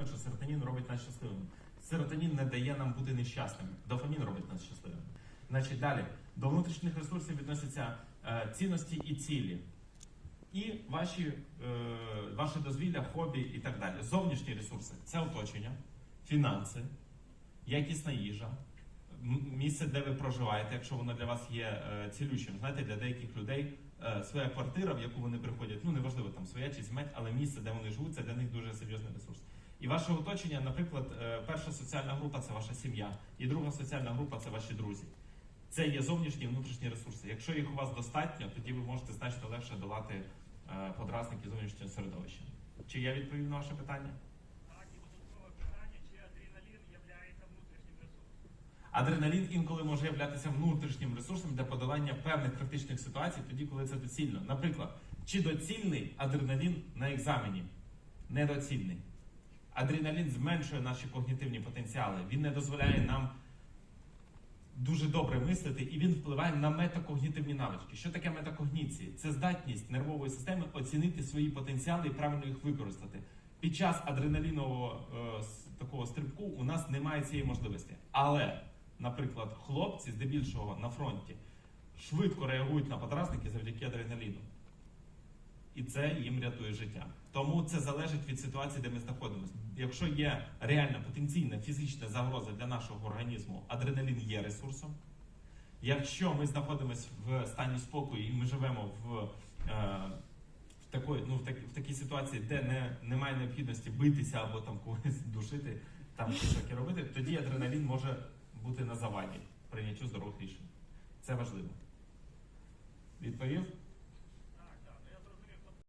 що серотонін робить нас щасливими. Серотонін не дає нам бути нещасними. Дофамін робить нас щасливими. Значить, далі до внутрішніх ресурсів відносяться е, цінності і цілі. І ваші, е, ваше дозвілля, хобі і так далі. Зовнішні ресурси це оточення, фінанси, якісна їжа, місце, де ви проживаєте, якщо воно для вас є е, цілющим. Знаєте, для деяких людей е, своя квартира, в яку вони приходять, ну неважливо там своя чи зметь, але місце, де вони живуть, це для них дуже серйозний ресурс. І ваше оточення, наприклад, е, перша соціальна група це ваша сім'я, і друга соціальна група це ваші друзі. Це є зовнішні і внутрішні ресурси. Якщо їх у вас достатньо, тоді ви можете значно легше долати е, подразники зовнішнього середовища. Чи я відповів на ваше питання? Чи? Адреналін інколи може являтися внутрішнім ресурсом для подолання певних критичних ситуацій, тоді, коли це доцільно. Наприклад, чи доцільний адреналін на екзамені? Недоцільний. Адреналін зменшує наші когнітивні потенціали. Він не дозволяє нам дуже добре мислити, і він впливає на метакогнітивні навички. Що таке метакогніції? Це здатність нервової системи оцінити свої потенціали і правильно їх використати. Під час адреналінового е, такого стрибку у нас немає цієї можливості. Але, наприклад, хлопці здебільшого на фронті швидко реагують на подразники завдяки адреналіну. І це їм рятує життя. Тому це залежить від ситуації, де ми знаходимося. Якщо є реальна потенційна фізична загроза для нашого організму, адреналін є ресурсом. Якщо ми знаходимося в стані спокою і ми живемо в, е, в, такої, ну, в, так, в такій ситуації, де не, немає необхідності битися або там когось душити, там щось таке робити, тоді адреналін може бути на заваді прийняттю здорових рішень. Це важливо. Відповів?